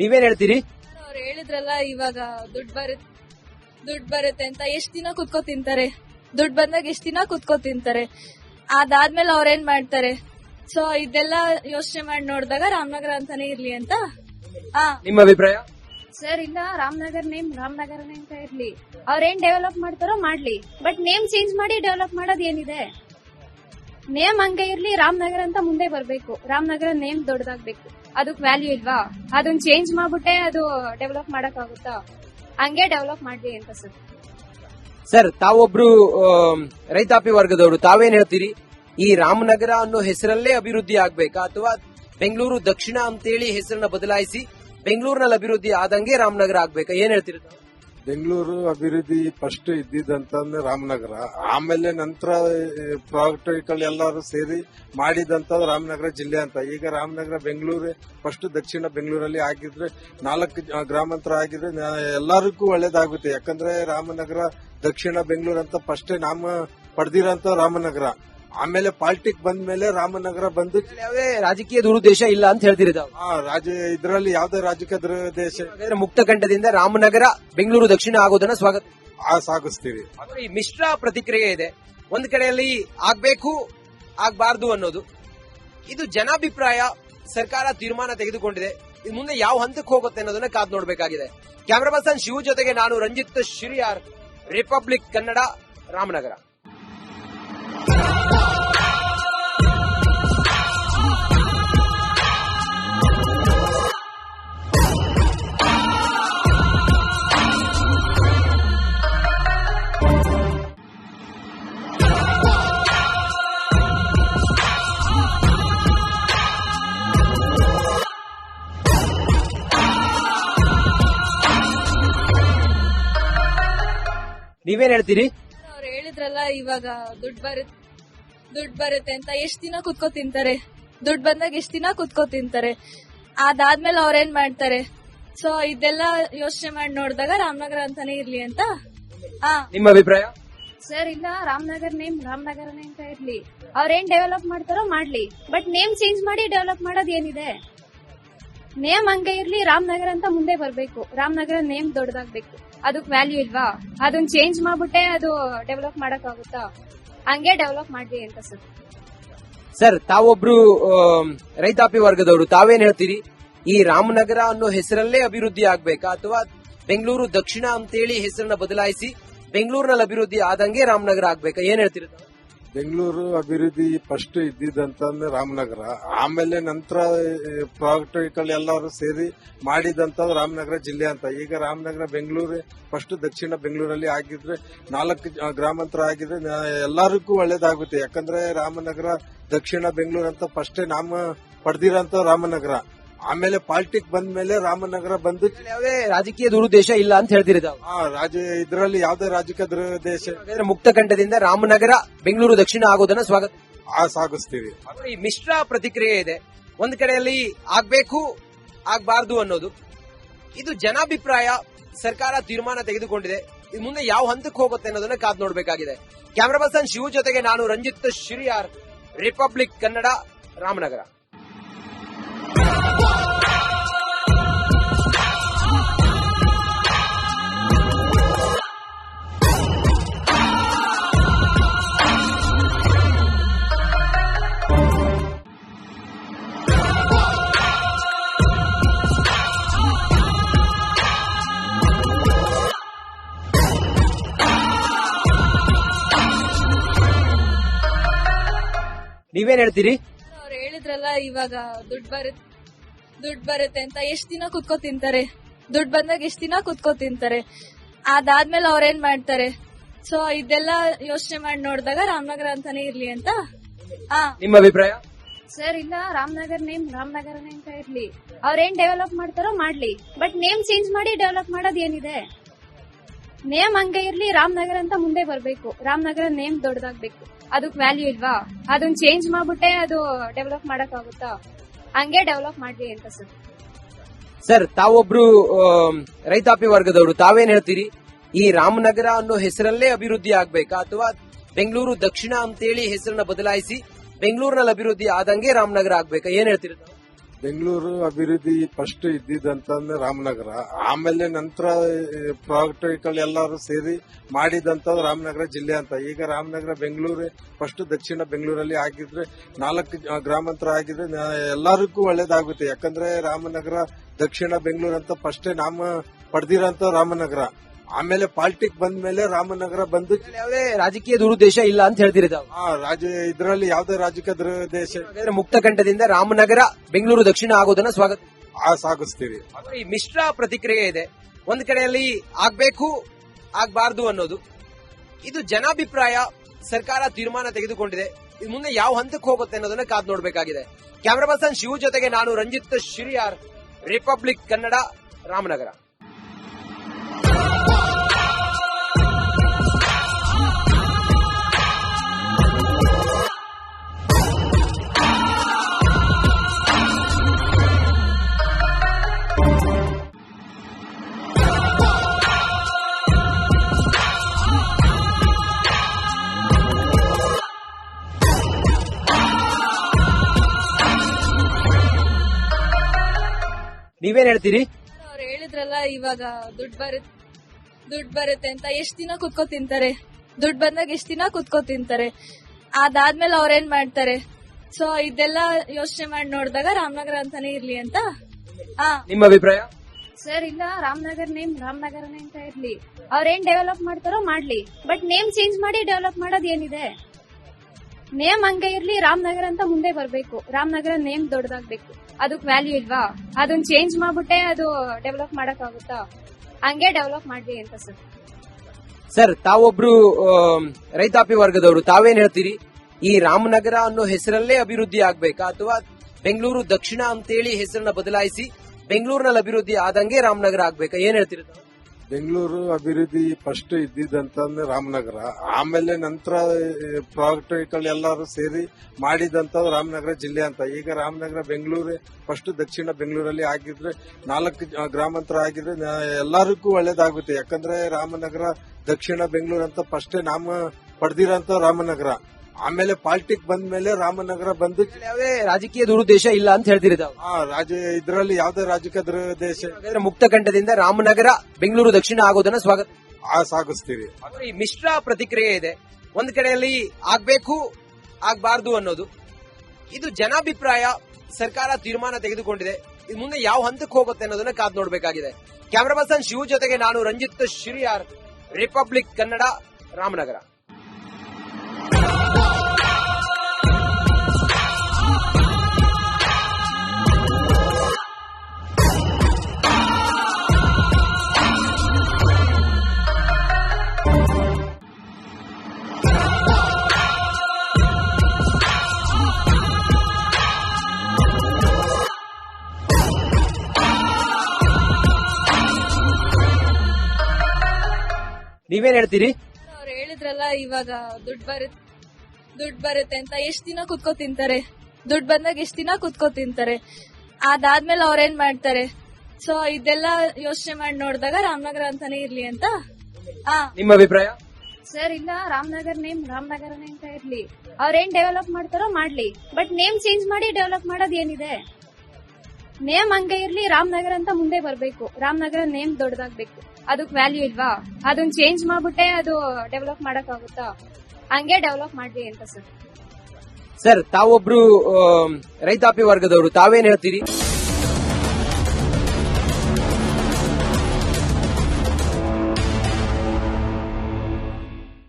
ನೀವೇನ್ ಹೇಳ್ತೀರಿ? ಅವ್ರು ಹೇಳಿದ್ರಲ್ಲ ಇವಾಗ ದುಡ್ಡು ಬರುತ್ತೆ ದುಡ್ಡು ಬರುತ್ತೆ ಅಂತ ಎಷ್ಟ್ ದಿನ ಕುತ್ಕೋ ತಿಂತಾರೆ? ದುಡ್ಡು ಬಂದಾಗ ಎಷ್ಟ್ ದಿನ ಕುತ್ಕೋ ತಿಂತಾರೆ? ಅದಾದ್ಮೇಲೆ ಅವ್ರೇನ್ ಮಾಡ್ತಾರೆ? ಸೊ ಇದೆಲ್ಲ ಯೋಚನೆ ಮಾಡಿ ನೋಡಿದಾಗ ರಾಮನಗರ ಅಂತಾನೆ ಇರ್ಲಿ ಅಂತ? ಆ ನಿಮ್ಮ ಅಭಿಪ್ರಾಯ? ಸರ್ ಇಲ್ಲ ರಾಮನಗರ್ ನೇಮ್ ರಾಮನಗರನೇ ಅಂತ ಇರ್ಲಿ. ಅವ್ರೇನ್ ಡೆವಲಪ್ ಮಾಡ್ತಾರೋ ಮಾಡ್ಲಿ. ಬಟ್ ನೇಮ್ ಚೇಂಜ್ ಮಾಡಿ ಡೆವಲಪ್ ಮಾಡೋದ್ ಏನಿದೆ? ನೇಮ್ ಹಂಗೆ ಇರ್ಲಿ ರಾಮನಗರ ಅಂತ ಮುಂದೆ ಬರ್ಬೇಕು. ರಾಮನಗರ ನೇಮ್ ದೊಡ್ಡದಾಗ್ಬೇಕು ಅದಕ್ ವ್ಯಾಲ್ಯೂ ಇಲ್ವಾ? ಅದನ್ನ ಚೇಂಜ್ ಮಾಡ್ಬಿಟ್ಟೆ, ಅದು ಡೆವಲಪ್ ಮಾಡಕ್ ಆಗುತ್ತಾ ಹಂಗೆ ಡೆವಲಪ್ ಮಾಡ್ಲಿ ಅಂತ ಸರ್. ಸರ್ ತಾವೊಬ್ರು ರೈತಾಪಿ ವರ್ಗದವರು, ತಾವೇನ್ ಹೇಳ್ತೀರಿ? ಈ ರಾಮನಗರ ಅನ್ನೋ ಹೆಸರಲ್ಲೇ ಅಭಿವೃದ್ಧಿ ಆಗ್ಬೇಕಾ? ಅಥವಾ ಬೆಂಗಳೂರು ದಕ್ಷಿಣ ಅಂತೇಳಿ ಹೆಸರನ್ನ ಬದಲಾಯಿಸಿ ಬೆಂಗಳೂರಿನಲ್ಲಿ ಅಭಿವೃದ್ಧಿ ಆದಂಗೆ ರಾಮನಗರ ಆಗ್ಬೇಕಾ? ಏನ್ ಹೇಳ್ತೀರಿ? ಬೆಂಗಳೂರು ಅಭಿವೃದ್ಧಿ ಫಸ್ಟ್ ಇದ್ದಿದ್ದಂತಂದ್ರೆ ರಾಮನಗರ. ಆಮೇಲೆ ನಂತರ ಪ್ರಾಜೆಕ್ಟ್ಗಳು ಎಲ್ಲರೂ ಸೇರಿ ಮಾಡಿದಂತ ರಾಮನಗರ ಜಿಲ್ಲೆ ಅಂತ. ಈಗ ರಾಮನಗರ ಬೆಂಗಳೂರು ಫಸ್ಟ್ ದಕ್ಷಿಣ ಬೆಂಗಳೂರಲ್ಲಿ ಆಗಿದ್ರೆ ನಾಲ್ಕು ಗ್ರಾಮಾಂತರ ಆಗಿದ್ರೆ ಎಲ್ಲರಿಗೂ ಒಳ್ಳೇದಾಗುತ್ತೆ. ಯಾಕಂದ್ರೆ ರಾಮನಗರ ದಕ್ಷಿಣ ಬೆಂಗಳೂರು ಅಂತ ಫಸ್ಟ್ ನಾಮ ಪಡೆದಿರೋ ರಾಮನಗರ. ಆಮೇಲೆ ಪಾಲಿಟಿಕ್ ಬಂದ ಮೇಲೆ ರಾಮನಗರ ಬಂದು ಯಾವುದೇ ರಾಜಕೀಯ ದುರುದ್ದೇಶ ಇಲ್ಲ ಅಂತ ಹೇಳ್ತೀರಿ ತಾವು ರಾಜ ಇದರಲ್ಲಿ ಯಾವ್ದೇ ರಾಜಕೀಯ ದುರುದ್ದೇಶ ಹಾಗಾದ್ರೆ ಮುಕ್ತಕಂಠದಿಂದ ರಾಮನಗರ ಬೆಂಗಳೂರು ದಕ್ಷಿಣ ಆಗೋದನ್ನ ಸ್ವಾಗತ. ಆ ಸಾಗಿಸ್ತೀವಿ. ಈ ಮಿಶ್ರ ಪ್ರತಿಕ್ರಿಯೆ ಇದೆ. ಒಂದ್ ಕಡೆಯಲ್ಲಿ ಆಗ್ಬೇಕು ಆಗ್ಬಾರ್ದು ಅನ್ನೋದು. ಇದು ಜನಾಭಿಪ್ರಾಯ ಸರ್ಕಾರ ತೀರ್ಮಾನ ತೆಗೆದುಕೊಂಡಿದೆ. ಇದು ಮುಂದೆ ಯಾವ ಹಂತಕ್ಕೆ ಹೋಗುತ್ತೆ ಅನ್ನೋದನ್ನ ಕಾದ್ ನೋಡಬೇಕಾಗಿದೆ. ಕ್ಯಾಮರಾ ಪರ್ಸನ್ ಶಿವ ಜೊತೆಗೆ ನಾನು ರಂಜಿತ್ ಶಿರಿಯಾರ್ ರಿಪಬ್ಲಿಕ್ ಕನ್ನಡ ರಾಮನಗರ. ನೀವೇನ್ ಹೇಳ್ತೀರಿ? ಅವ್ರು ಹೇಳಿದ್ರಲ್ಲ ಇವಾಗ ದುಡ್ಡು ಬರುತ್ತೆ ದುಡ್ಡು ಬರುತ್ತೆ ಅಂತ ಎಷ್ಟ್ ದಿನ ಕುತ್ಕೋ ತಿಂತಾರೆ? ದುಡ್ಡು ಬಂದಾಗ ಎಷ್ಟ್ ದಿನ ಕುತ್ಕೋ ತಿಂತಾರೆ? ಅದಾದ್ಮೇಲೆ ಅವ್ರೇನ್ ಮಾಡ್ತಾರೆ? ಸೊ ಇದೆಲ್ಲ ಯೋಚನೆ ಮಾಡಿ ನೋಡಿದಾಗ ರಾಮನಗರ ಅಂತಾನೆ ಇರ್ಲಿ ಅಂತ. ಆ ನಿಮ್ಮ ಅಭಿಪ್ರಾಯ? ಸರ್ ಇಲ್ಲ ರಾಮನಗರ್ ನೇಮ್ ರಾಮನಗರನೇ ಅಂತ ಇರ್ಲಿ. ಅವ್ರೇನ್ ಡೆವಲಪ್ ಮಾಡ್ತಾರೋ ಮಾಡ್ಲಿ. ಬಟ್ ನೇಮ್ ಚೇಂಜ್ ಮಾಡಿ ಡೆವಲಪ್ ಮಾಡೋದ್ ಏನಿದೆ? ನೇಮ್ ಹಂಗೆ ಇರ್ಲಿ, ರಾಮನಗರ ಅಂತ ಮುಂದೆ ಬರ್ಬೇಕು. ರಾಮನಗರ ನೇಮ್ ದೊಡ್ಡದಾಗ್ಬೇಕು ಅದಕ್ ವ್ಯಾಲ್ಯೂ ಇಲ್ವಾ? ಅದನ್ನ ಚೇಂಜ್ ಮಾಡ್ಬಿಟ್ಟೆ ಅದು ಡೆವಲಪ್ ಮಾಡಕ್ ಆಗುತ್ತಾ ಹಂಗೆ ಡೆವಲಪ್ ಮಾಡ್ಲಿ ಅಂತ ಸರ್. ಸರ್, ತಾವೊಬ್ರು ರೈತಾಪಿ ವರ್ಗದವರು, ತಾವೇನ್ ಹೇಳ್ತೀರಿ? ಈ ರಾಮನಗರ ಅನ್ನೋ ಹೆಸರಲ್ಲೇ ಅಭಿವೃದ್ಧಿ ಆಗ್ಬೇಕಾ? ಅಥವಾ ಬೆಂಗಳೂರು ದಕ್ಷಿಣ ಅಂತೇಳಿ ಹೆಸರನ್ನ ಬದಲಾಯಿಸಿ ಬೆಂಗಳೂರಿನಲ್ಲಿ ಅಭಿವೃದ್ಧಿ ಆದಂಗೆ ರಾಮನಗರ ಆಗ್ಬೇಕಾ? ಏನ್ ಹೇಳ್ತೀರಿ? ಬೆಂಗಳೂರು ಅಭಿವೃದ್ಧಿ ಫಸ್ಟ್ ಇದ್ದಿದ್ದಂತಂದ್ರೆ ರಾಮನಗರ. ಆಮೇಲೆ ನಂತರ ಪ್ರಾಜೆಕ್ಟ್ಗಳು ಎಲ್ಲರೂ ಸೇರಿ ಮಾಡಿದಂತ ರಾಮನಗರ ಜಿಲ್ಲೆ ಅಂತ. ಈಗ ರಾಮನಗರ, ಬೆಂಗಳೂರು ಫಸ್ಟ್ ದಕ್ಷಿಣ ಬೆಂಗಳೂರಲ್ಲಿ ಆಗಿದ್ರೆ ನಾಲ್ಕು ಗ್ರಾಮಾಂತರ ಆಗಿದ್ರೆ ಎಲ್ಲರಿಗೂ ಒಳ್ಳೇದಾಗುತ್ತೆ. ಯಾಕಂದ್ರೆ ರಾಮನಗರ, ದಕ್ಷಿಣ ಬೆಂಗಳೂರು ಅಂತ ಫಸ್ಟ್ ನಾಮ ಪಡೆದಿರೋ ರಾಮನಗರ. ಆಮೇಲೆ ಪಾಲಿಟಿಕ್ ಬಂದ ಮೇಲೆ ರಾಮನಗರ ಬಂದು ಯಾವುದೇ ರಾಜಕೀಯ ದುರುದ್ದೇಶ ಇಲ್ಲ ಅಂತ ಹೇಳ್ತೀರಿ ರಾಜ ಇದರಲ್ಲಿ ಯಾವ್ದೇ ರಾಜಕೀಯ ದುರುದ್ದೇಶ ಮುಕ್ತ ಕಂಠದಿಂದ ರಾಮನಗರ ಬೆಂಗಳೂರು ದಕ್ಷಿಣ ಆಗೋದನ್ನ ಸ್ವಾಗತ. ಸಾಗಿಸ್ತೀವಿ. ಈ ಮಿಶ್ರ ಪ್ರತಿಕ್ರಿಯೆ ಇದೆ. ಒಂದ್ ಕಡೆಯಲ್ಲಿ ಆಗ್ಬೇಕು ಆಗ್ಬಾರ್ದು ಅನ್ನೋದು. ಇದು ಜನಾಭಿಪ್ರಾಯ ಸರ್ಕಾರ ತೀರ್ಮಾನ ತೆಗೆದುಕೊಂಡಿದೆ. ಇದು ಮುಂದೆ ಯಾವ ಹಂತಕ್ಕೆ ಹೋಗುತ್ತೆ ಅನ್ನೋದನ್ನ ಕಾದ್ ನೋಡಬೇಕಾಗಿದೆ. ಕ್ಯಾಮರಾ ಪರ್ಸನ್ ಶಿವ ಜೊತೆಗೆ ನಾನು ರಂಜಿತ್ ಶಿರಿಯಾರ್ ರಿಪಬ್ಲಿಕ್ ಕನ್ನಡ ರಾಮನಗರ. ನೀವೇನ್ ಹೇಳ್ತೀರಿ? ಅವ್ರು ಹೇಳಿದ್ರಲ್ಲ ಇವಾಗ ದುಡ್ಡು ಬರುತ್ತೆ ದುಡ್ಡು ಬರುತ್ತೆ ಅಂತ ಎಷ್ಟ್ ದಿನ ಕುತ್ಕೋ ತಿಂತಾರೆ? ದುಡ್ಡು ಬಂದಾಗ ಎಷ್ಟ್ ದಿನ ಕುತ್ಕೋ ತಿಂತಾರೆ? ಅದಾದ್ಮೇಲೆ ಅವ್ರೇನ್ ಮಾಡ್ತಾರೆ? ಸೊ ಇದೆಲ್ಲ ಯೋಚನೆ ಮಾಡಿ ನೋಡಿದಾಗ ರಾಮನಗರ ಅಂತಾನೆ ಇರ್ಲಿ ಅಂತ. ಆ. ನಿಮ್ಮ ಅಭಿಪ್ರಾಯ? ಸರ್ ಇಲ್ಲ ರಾಮನಗರ್ ನೇಮ್ ರಾಮನಗರ ಅಂತ ಇರ್ಲಿ. ಅವ್ರೇನ್ ಡೆವಲಪ್ ಮಾಡ್ತಾರೋ ಮಾಡ್ಲಿ. ಬಟ್ ನೇಮ್ ಚೇಂಜ್ ಮಾಡಿ ಡೆವಲಪ್ ಮಾಡೋದ್ ಏನಿದೆ? ನೇಮ್ ಹಂಗೆ ಇರ್ಲಿ ರಾಮನಗರ ಅಂತ ಮುಂದೆ ಬರ್ಬೇಕು. ರಾಮನಗರ ನೇಮ್ ದೊಡ್ಡದಾಗ್ಬೇಕು ಅದಕ್ ವ್ಯಾಲ್ಯೂ ಇಲ್ವಾ? ಅದನ್ನ ಚೇಂಜ್ ಮಾಡ್ಬಿಟ್ಟೆ ಅದು ಡೆವಲಪ್ ಮಾಡಕ್ ಆಗುತ್ತಾ ಹಂಗೆ ಡೆವಲಪ್ ಮಾಡ್ಲಿ ಅಂತ ಸರ್. ಸರ್, ತಾವೊಬ್ರು ರೈತಾಪಿ ವರ್ಗದವರು, ತಾವೇನ್ ಹೇಳ್ತೀರಿ? ಈ ರಾಮನಗರ ಅನ್ನೋ ಹೆಸರಲ್ಲೇ ಅಭಿವೃದ್ಧಿ ಆಗ್ಬೇಕಾ? ಅಥವಾ ಬೆಂಗಳೂರು ದಕ್ಷಿಣ ಅಂತೇಳಿ ಹೆಸರನ್ನ ಬದಲಾಯಿಸಿ ಬೆಂಗಳೂರಿನಲ್ಲಿ ಅಭಿವೃದ್ಧಿ ಆದಂಗೆ ರಾಮನಗರ ಆಗ್ಬೇಕಾ? ಏನ್ ಹೇಳ್ತೀರಿ? ಬೆಂಗಳೂರು ಅಭಿವೃದ್ಧಿ ಫಸ್ಟ್ ಇದ್ದಿದ್ದಂತಂದ್ರೆ ರಾಮನಗರ. ಆಮೇಲೆ ನಂತರ ಪ್ರಾಕ್ಟಿಕಲ್ ಎಲ್ಲರೂ ಸೇರಿ ಮಾಡಿದಂತ ರಾಮನಗರ ಜಿಲ್ಲೆ ಅಂತ. ಈಗ ರಾಮನಗರ, ಬೆಂಗಳೂರು ಫಸ್ಟ್ ದಕ್ಷಿಣ ಬೆಂಗಳೂರಲ್ಲಿ ಆಗಿದ್ರೆ ನಾಲ್ಕು ಗ್ರಾಮಾಂತರ ಆಗಿದ್ರೆ ಎಲ್ಲರಿಗೂ ಒಳ್ಳೇದಾಗುತ್ತೆ. ಯಾಕಂದ್ರೆ ರಾಮನಗರ, ದಕ್ಷಿಣ ಬೆಂಗಳೂರು ಅಂತ ಫಸ್ಟ್ ನಾಮ ಪಡೆದಿರೋಂಥ ರಾಮನಗರ. ಆಮೇಲೆ ಪಾಲಿಟಿಕ್ ಬಂದ ಮೇಲೆ ರಾಮನಗರ ಬಂದು ಯಾವುದೇ ರಾಜಕೀಯ ದುರುದ್ದೇಶ ಇಲ್ಲ ಅಂತ ಹೇಳ್ತೀರಿ ತಾವು ಆ, ರಾಜ ಇದರಲ್ಲಿ ಯಾವುದೇ ರಾಜಕೀಯ ದುರುದ್ದೇಶ ಹಾಗಾದ್ರೆ ಮುಕ್ತ ಕಂಠದಿಂದ ರಾಮನಗರ ಬೆಂಗಳೂರು ದಕ್ಷಿಣ ಆಗೋದನ್ನ ಸ್ವಾಗತ. ಆ ಸಾಗಿಸ್ತೀವಿ ಆದ್ರೆ ಈ ಮಿಶ್ರ ಪ್ರತಿಕ್ರಿಯೆ ಇದೆ. ಒಂದ್ ಕಡೆಯಲ್ಲಿ ಆಗ್ಬೇಕು ಆಗ್ಬಾರ್ದು ಅನ್ನೋದು. ಇದು ಜನಾಭಿಪ್ರಾಯ ಸರ್ಕಾರ ತೀರ್ಮಾನ ತೆಗೆದುಕೊಂಡಿದೆ. ಇದು ಮುಂದೆ ಯಾವ ಹಂತಕ್ಕೆ ಹೋಗುತ್ತೆ ಅನ್ನೋದನ್ನ ಕಾದ್ ನೋಡಬೇಕಾಗಿದೆ. ಕ್ಯಾಮರಾ ಪರ್ಸನ್ ಶಿವು ಜೊತೆಗೆ ನಾನು ರಂಜಿತ್ ಶಿರಿಯಾರ್ ರಿಪಬ್ಲಿಕ್ ಕನ್ನಡ ರಾಮನಗರ. ನೀವೇನ್ ಹೇಳ್ತೀರಿ? ಅವ್ರು ಹೇಳಿದ್ರಲ್ಲ ಇವಾಗ ದುಡ್ಡು ಬರುತ್ತೆ ದುಡ್ಡು ಬರುತ್ತೆ ಅಂತ ಎಷ್ಟ್ ದಿನ ಕುತ್ಕೋ ತಿಂತಾರೆ? ದುಡ್ಡು ಬಂದಾಗ ಎಷ್ಟ್ ದಿನ ಕುತ್ಕೋ ತಿಂತಾರೆ? ಅದಾದ್ಮೇಲೆ ಅವ್ರೇನ್ ಮಾಡ್ತಾರೆ? ಸೊ ಇದೆಲ್ಲ ಯೋಚನೆ ಮಾಡಿ ನೋಡಿದಾಗ ರಾಮನಗರ ಅಂತಾನೆ ಇರ್ಲಿ ಅಂತ. ನಿಮ್ಮ ಅಭಿಪ್ರಾಯ? ಸರ್ ಇಲ್ಲ ರಾಮನಗರ್ ನೇಮ್ ರಾಮನಗರನೇ ಅಂತ ಇರ್ಲಿ. ಅವ್ರೇನ್ ಡೆವಲಪ್ ಮಾಡ್ತಾರೋ ಮಾಡ್ಲಿ. ಬಟ್ ನೇಮ್ ಚೇಂಜ್ ಮಾಡಿ ಡೆವಲಪ್ ಮಾಡೋದ್ ಏನಿದೆ? ನೇಮ್ ಹಂಗೆ ಇರ್ಲಿ, ರಾಮನಗರ ಅಂತ ಮುಂದೆ ಬರ್ಬೇಕು. ರಾಮನಗರ ನೇಮ್ ದೊಡ್ಡದಾಗ್ಬೇಕು ಅದಕ್ಕೆ ವ್ಯಾಲ್ಯೂ ಇಲ್ವಾ? ಅದನ್ನ ಚೇಂಜ್ ಮಾಡ್ಬಿಟ್ಟೆ, ಅದು ಡೆವಲಪ್ ಮಾಡಕ್ ಆಗುತ್ತಾ ಹಂಗೆ ಡೆವಲಪ್ ಮಾಡ್ಲಿ ಅಂತ ಸರ್ ಸರ್ ತಾವೊಬ್ರು ರೈತಾಪಿ ವರ್ಗದವರು, ತಾವೇನ್ ಹೇಳ್ತೀರಿ? ಈ ರಾಮನಗರ ಅನ್ನೋ ಹೆಸರಲ್ಲೇ ಅಭಿವೃದ್ಧಿ ಆಗ್ಬೇಕಾ? ಅಥವಾ ಬೆಂಗಳೂರು ದಕ್ಷಿಣ ಅಂತೇಳಿ ಹೆಸರನ್ನ ಬದಲಾಯಿಸಿ ಬೆಂಗಳೂರಿನಲ್ಲಿ ಅಭಿವೃದ್ಧಿ ಆದಂಗೆ ರಾಮನಗರ ಆಗ್ಬೇಕಾ? ಏನ್ ಹೇಳ್ತೀರಿ? ಬೆಂಗಳೂರು ಅಭಿವೃದ್ಧಿ ಫಸ್ಟ್ ಇದ್ದಿದ್ದಂತಂದ್ರೆ ರಾಮನಗರ. ಆಮೇಲೆ ನಂತರ ಪ್ರಾಜೆಕ್ಟ್ಗಳು ಎಲ್ಲರೂ ಸೇರಿ ಮಾಡಿದಂತ ರಾಮನಗರ ಜಿಲ್ಲೆ ಅಂತ. ಈಗ ರಾಮನಗರ, ಬೆಂಗಳೂರು ಫಸ್ಟ್ ದಕ್ಷಿಣ ಬೆಂಗಳೂರಲ್ಲಿ ಆಗಿದ್ರೆ ನಾಲ್ಕು ಗ್ರಾಮಾಂತರ ಆಗಿದ್ರೆ ಎಲ್ಲರಿಗೂ ಒಳ್ಳೇದಾಗುತ್ತೆ. ಯಾಕಂದ್ರೆ ರಾಮನಗರ, ದಕ್ಷಿಣ ಬೆಂಗಳೂರು ಅಂತ ಫಸ್ಟ್ ನಾಮ ಪಡೆದಿರೋಂಥ ರಾಮನಗರ. ಆಮೇಲೆ ಪಾಲಿಟಿಕ್ ಬಂದ ಮೇಲೆ ರಾಮನಗರ ಬಂದು ಯಾವುದೇ ರಾಜಕೀಯ ದುರುದ್ದೇಶ ಇಲ್ಲ ಅಂತ ಹೇಳ್ತೀರಿ ತಾವು ಆ, ಇದರಲ್ಲಿ ಯಾವುದೇ ರಾಜಕೀಯ ದುರುದ್ದೇಶ ಹಾಗಾದ್ರೆ ಮುಕ್ತ ಕಂಠದಿಂದ ರಾಮನಗರ ಬೆಂಗಳೂರು ದಕ್ಷಿಣ ಆಗೋದನ್ನ ಸ್ವಾಗತ. ಆ ಸಾಗಿಸ್ತೀವಿ. ಆದ್ರೆ ಈ ಮಿಶ್ರ ಪ್ರತಿಕ್ರಿಯೆ ಇದೆ. ಒಂದ್ ಕಡೆಯಲ್ಲಿ ಆಗ್ಬೇಕು ಆಗ್ಬಾರ್ದು ಅನ್ನೋದು. ಇದು ಜನಾಭಿಪ್ರಾಯ ಸರ್ಕಾರ ತೀರ್ಮಾನ ತೆಗೆದುಕೊಂಡಿದೆ. ಇದು ಮುಂದೆ ಯಾವ ಹಂತಕ್ಕೆ ಹೋಗುತ್ತೆ ಅನ್ನೋದನ್ನ ಕಾದ್ ನೋಡ್ಬೇಕಾಗಿದೆ. ಕ್ಯಾಮರಾ ಪರ್ಸನ್ ಶಿವ ಜೊತೆಗೆ ನಾನು ರಂಜಿತ್ ಶ್ರೀಯಾರ್ ರಿಪಬ್ಲಿಕ್ ಕನ್ನಡ ರಾಮನಗರ. ನೀವೇನ್ ಹೇಳ್ತೀರಿ? ಅವ್ರು ಹೇಳಿದ್ರಲ್ಲ ಇವಾಗ ದುಡ್ಡು ಬರುತ್ತೆ ದುಡ್ಡು ಬರುತ್ತೆ ಅಂತ ಎಷ್ಟ್ ದಿನ ಕುತ್ಕೋ ತಿಂತಾರೆ? ದುಡ್ಡು ಬಂದಾಗ ಎಷ್ಟ್ ದಿನ ಕುತ್ಕೋ ತಿಂತಾರೆ? ಅದಾದ್ಮೇಲೆ ಅವ್ರೇನ್ ಮಾಡ್ತಾರೆ? ಸೊ ಇದೆಲ್ಲ ಯೋಚನೆ ಮಾಡಿ ನೋಡಿದಾಗ ರಾಮನಗರ ಅಂತಾನೆ ಇರ್ಲಿ ಅಂತ? ಆ ನಿಮ್ಮ ಅಭಿಪ್ರಾಯ? ಸರ್ ಇಲ್ಲ ರಾಮನಗರ್ ನೇಮ್ ರಾಮನಗರನೇ ಅಂತ ಇರ್ಲಿ. ಅವ್ರೇನ್ ಡೆವಲಪ್ ಮಾಡ್ತಾರೋ ಮಾಡ್ಲಿ. ಬಟ್ ನೇಮ್ ಚೇಂಜ್ ಮಾಡಿ ಡೆವಲಪ್ ಮಾಡೋದ್ ಏನಿದೆ? ನೇಮ್ ಹಂಗೆ ಇರ್ಲಿ ರಾಮನಗರ ಅಂತ ಮುಂದೆ ಬರ್ಬೇಕು. ರಾಮನಗರ ನೇಮ್ ದೊಡ್ಡದಾಗ್ಬೇಕು ಅದಕ್ ವ್ಯಾಲ್ಯೂ ಇಲ್ವಾ? ಅದನ್ನ ಚೇಂಜ್ ಮಾಡ್ಬಿಟ್ಟೆ ಅದು ಡೆವಲಪ್ ಮಾಡಕ್ ಆಗುತ್ತಾ ಹಂಗೆ ಡೆವಲಪ್ ಮಾಡ್ರಿ ಅಂತ ಸರ್. ಸರ್, ತಾವೊಬ್ರು ರೈತಾಪಿ ವರ್ಗದವರು, ತಾವೇನ್ ಹೇಳ್ತೀರಿ?